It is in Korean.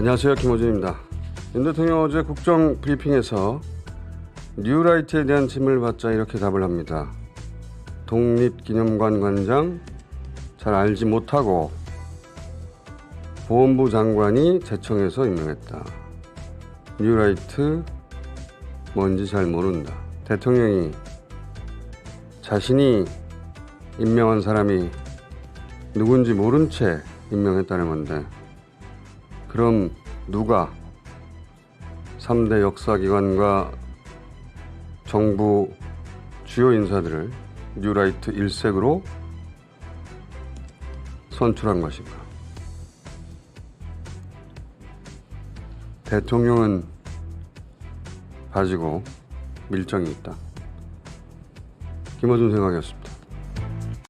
안녕하세요. 김호준입니다. 윤 대통령 어제 국정 브리핑에서 뉴라이트에 대한 질문을 받자 이렇게 답을 합니다. 독립기념관 관장 잘 알지 못하고 보훈부 장관이 제청해서 임명했다. 뉴라이트 뭔지 잘 모른다. 대통령이 자신이 임명한 사람이 누군지 모른 채 임명했다는 건데 그럼 누가 3대 역사기관과 정부 주요 인사들을 뉴라이트 일색으로 선출한 것인가? 대통령은 가지고 밀정이 있다. 김어준 생각이었습니다.